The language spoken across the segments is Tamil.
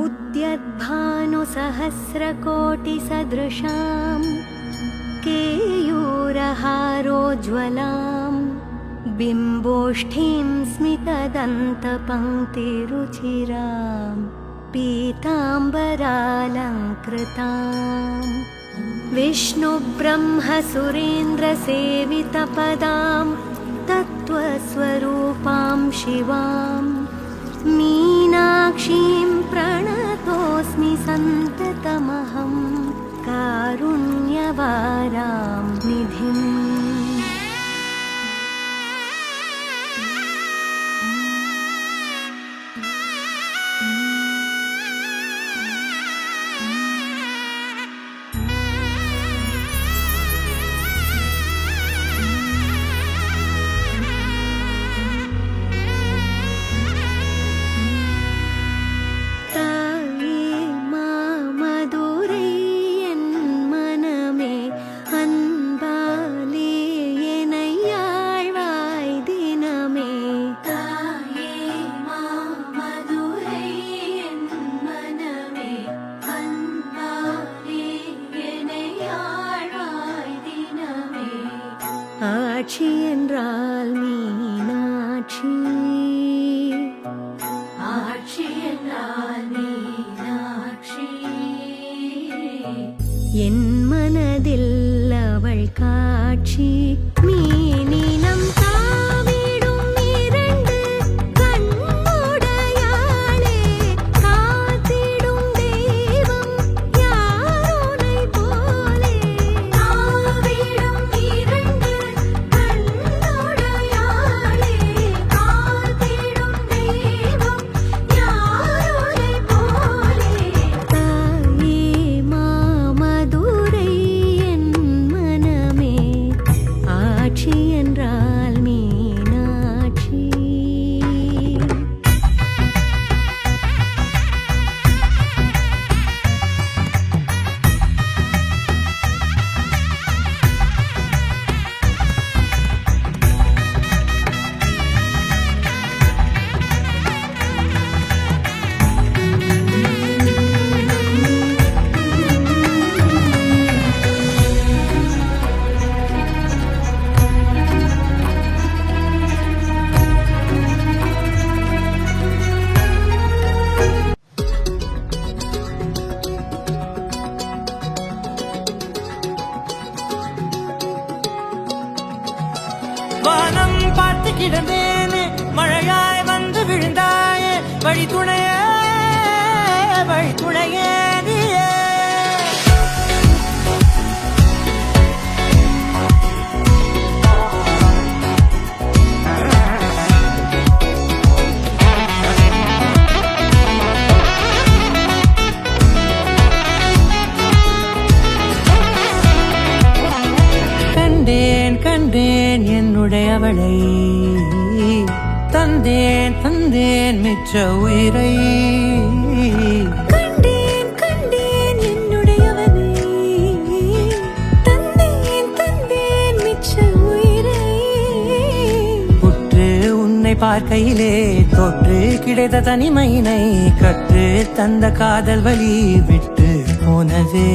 उद्यद्भानुसहस्रकोटिसदृशां केयूरहारोज्ज्वलां बिम्बोष्ठीं स्मितदन्तपङ्क्तिरुचिरां पीताम्बरालङ्कृताम् विष्णुब्रह्मसुरेन्द्रसेवितपदां तत्त्वस्वरूपां शिवां मीनाक्षीं सन्ततमहं कारुण्यवारां निधिम् பார்த்து கண்டேன் என்னுடையவளை. தந்தேன் தந்தேன் மிச்ச உயிரை. பார்க்கையிலே தொற்று கிடைத்த தனிமையினை கற்று தந்த காதல் வழி விட்டு போனதே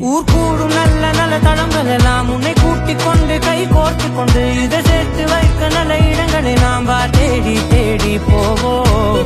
ஊர் கூடும் நல்ல நல்ல தளங்கள் எல்லாம் உன்னை கூட்டிக் கொண்டு கை கோர்த்து கொண்டு இதை சேர்த்து வைக்க நல்ல இடங்களை நாம் வா தேடி தேடி போவோம்.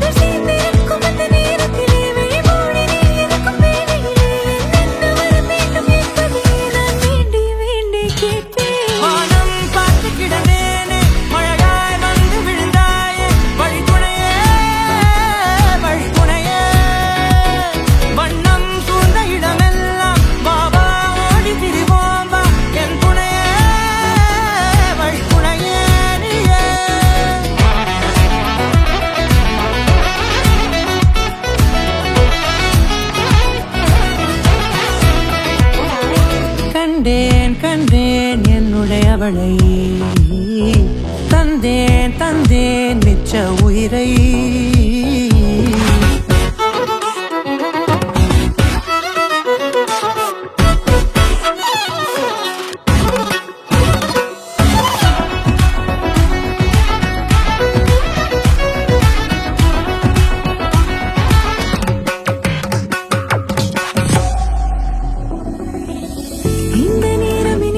கண்டேன் கண்டேன் என்னுடையவளை. தந்தேன் தந்தேன் மிச்ச உயிரை.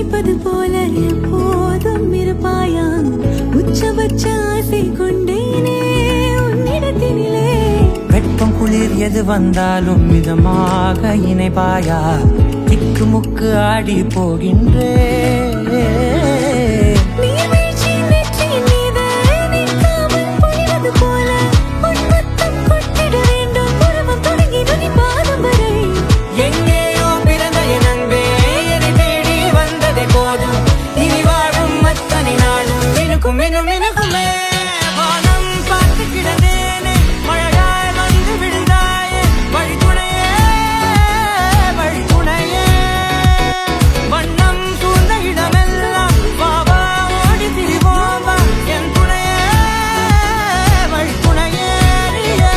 இருப்பது போல எப்போதும் இருப்பாயாம் உச்சபட்ச ஆசை கொண்டேனே உன்னிடத்தினிலே. வெட்கம் குளிர் எது வந்தாலும் மிதமாக இணைப்பாயா? திக்கு முக்கு ஆடி போகின்றே. மினுக்கும் மினும் வானம் பார்த்து கிடந்தேனே. மழையாய் வந்து விழுந்தாயே. வழித்துணையே வழித்துணையே. வண்ணம் சூழ்ந்த இடமெல்லாம் பாபா ஓடி திரிவோமா. என் துணையே வழித்துணையே நீயே.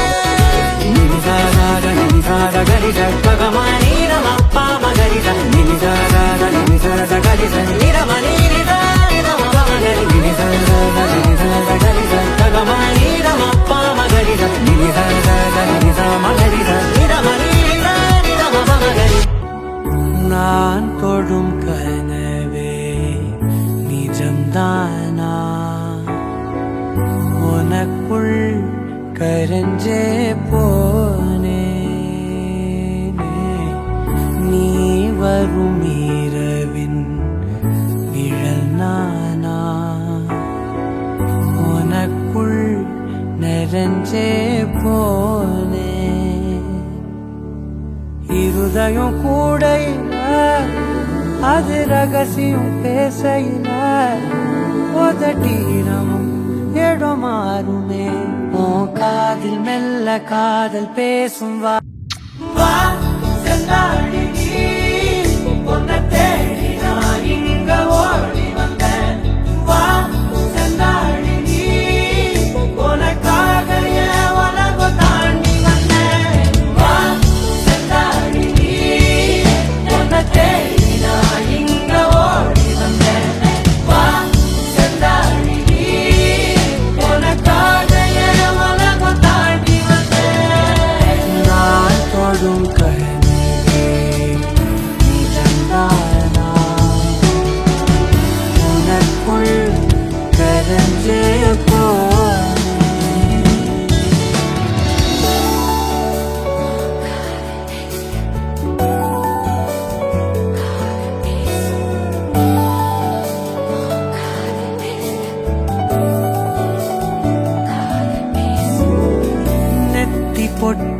நினிசாராத நினிசார கரிச அப்பா ரமப்ப மகரிச நினிசாராத நினிசார நான் தொடும் கனவே நிஜம்தானா? உனக்குள் கரஞ்சே போனே. நீ வரும் இரவின் நிழல் நானா? உனக்குள் நிறைஞ்சே போ இருதயம் கூடையில அது ரகசியம் பேசையில உதட்டீரமும் இடம் மாறுமே ஓ காதில் மெல்ல காதல் பேசும் வா. வா செந்தாழி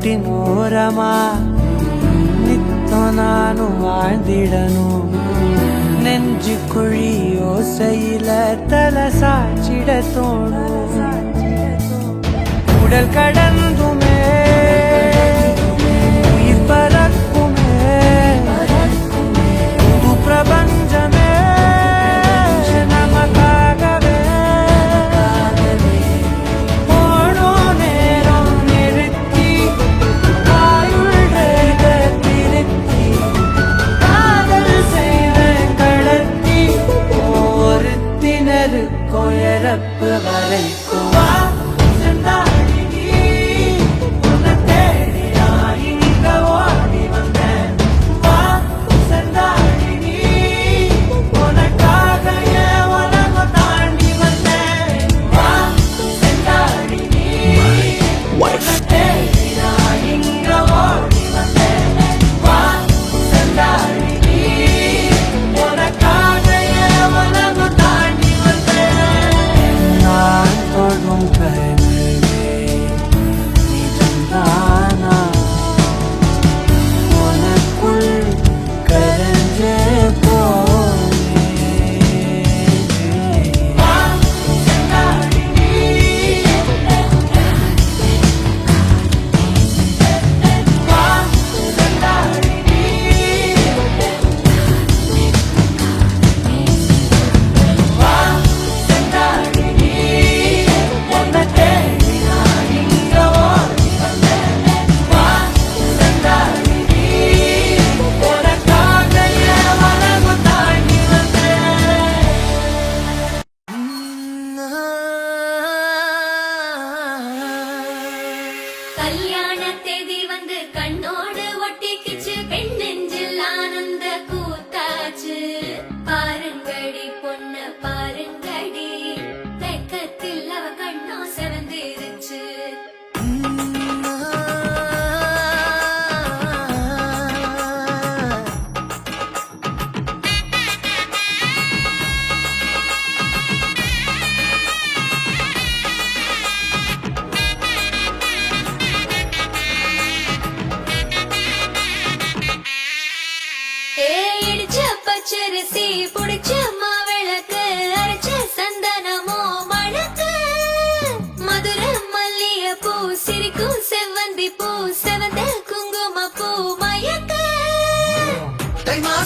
பொட்டின் ஓரமா நித்தம் நானும் வாழ்ந்திடணும் நெஞ்சு குழி யோசையில தலை சாச்சிட தோணும் உடல் கடந்துமே உயிர் பர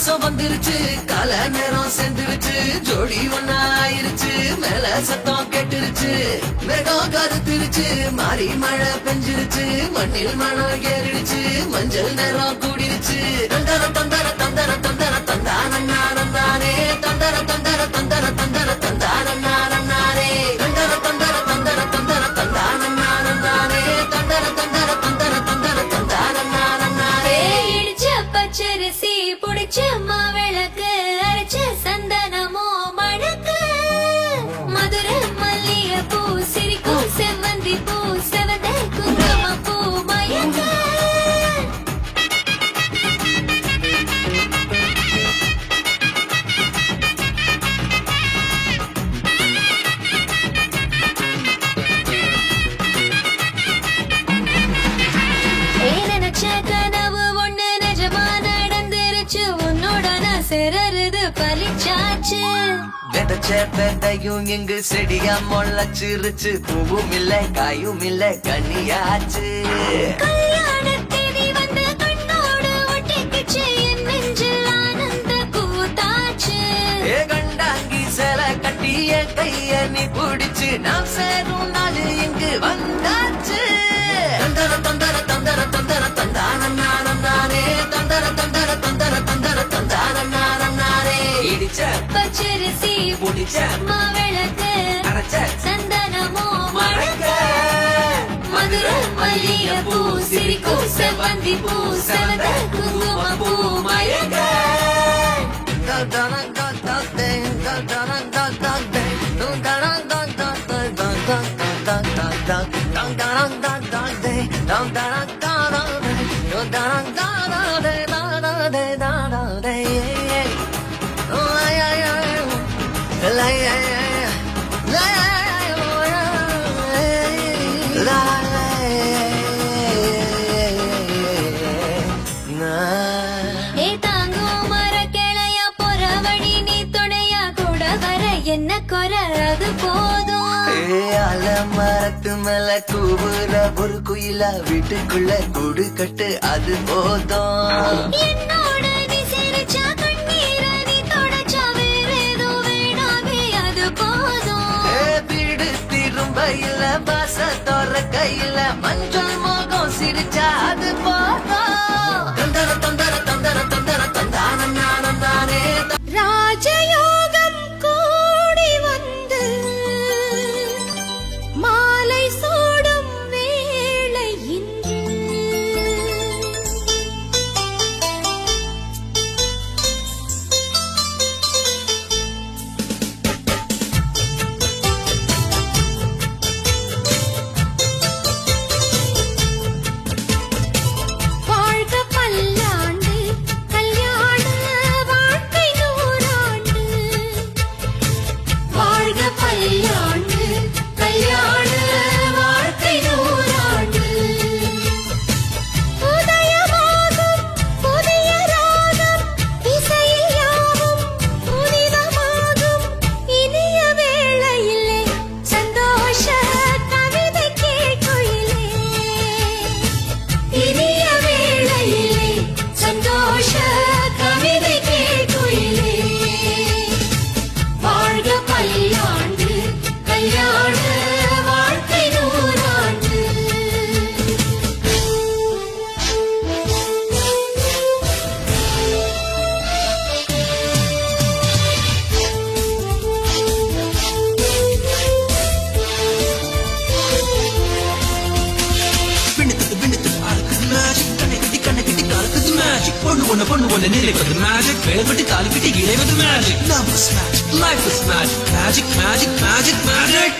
மாசம் வந்துருச்சு. கல நேரம் சேர்ந்துருச்சு ஜோடி ஒன்னாயிருச்சு மேல சத்தம் கெட்டுருச்சு. மேகம் கருத்துருச்சு மாறி மழை பெஞ்சிருச்சு. மண்ணில் மணம் ஏறிடுச்சு. மஞ்சள் நேரம் கூடிருச்சு. தந்தர தந்தர தந்தர தந்தர தந்தானே தந்தர தந்தர தந்தர தந்தர தந்தானே விதையும் இங்கு செடியா முளைச்சிருச்சு. பூவும் இல்ல காயும் இல்ல கனியாச்சு கைய நீ பிடிச்சு. நாம் சேரும் நாள் இங்கு வந்தாச்சு. இடிச்ச பச்சரிசி முடிச்ச மாவிளக்கு அரைச்ச சந்தனமோ மணக்க. மதுர மல்லிய பூ சிரிக்கும் செவ்வந்தி பூ செவந்த குங்கும பூ மயக்க. ஏ என்ன குறை? அது போதும். மரத்து மேல கூவுற ஒரு குயிலா வீட்டுக்குள்ள கூடு கட்டு அது போதும். என்னோட நீ சிரிச்சா கண்ணீர நீ தொடச்சா வேற ஏதோ வேணாமே அது போதும். ஏ, வீடு திரும்ப இல்ல பாச தோற கையில மஞ்சள் மோகம் சிரிச்சா அது போதும் பொண்ணு ஒண்ணு பொண்ணு நிலைப்பது மேஜிக் வேறுபட்டு பட்டி தாலி இணைவது magic love is magic life is magic magic magic magic magic